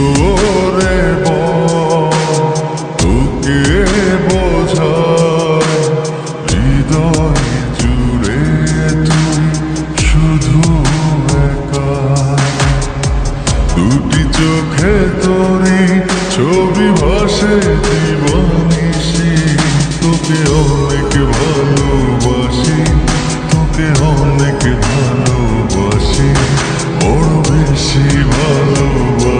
সুরে তোকে বোঝায় হৃদয় জুড়ে তুই শুধু একা। চোখে তোরে ছবি ভাসে জীবনীশি তোকে অনেক ভালোবাসি, তোকে অনেক ভালোবাসি, বড় বেশি ভালোবাসি।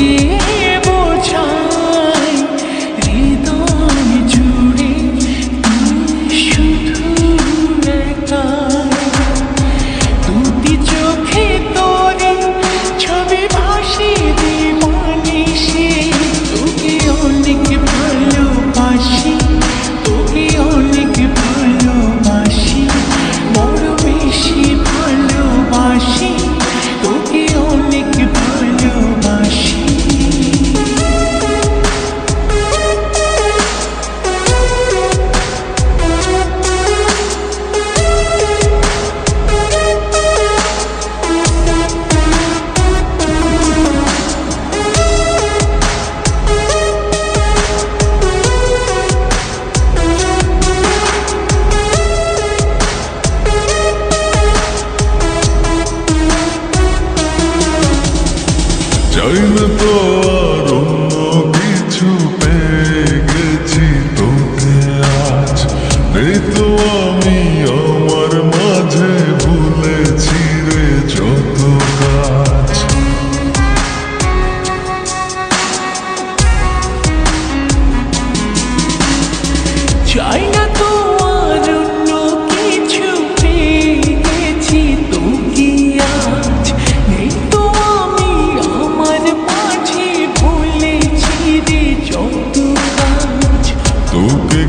que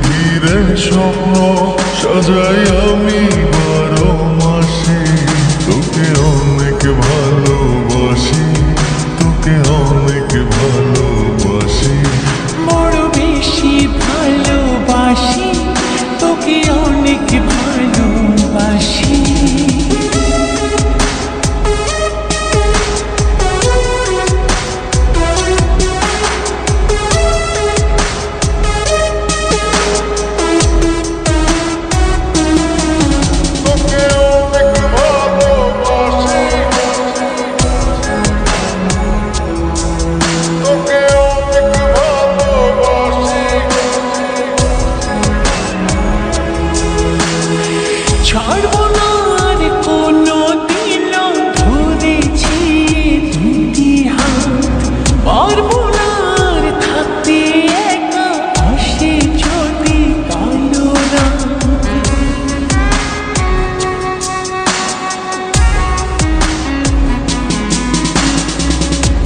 ধীরে স্বপ্ন সাজাই আমি বারো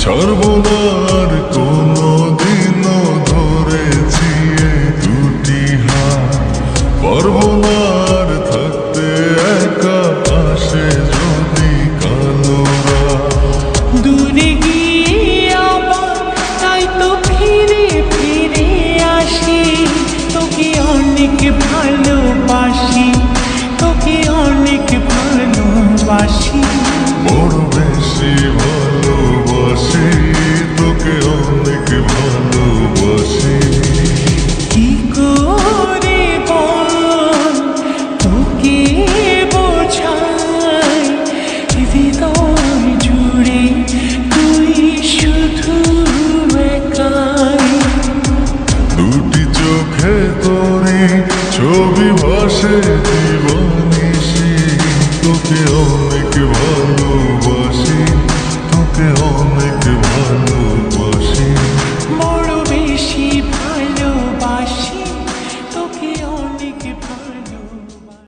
চর্বদার কো ছবি ভাসে জীবনী তোকে অনেক ভালোবাসি।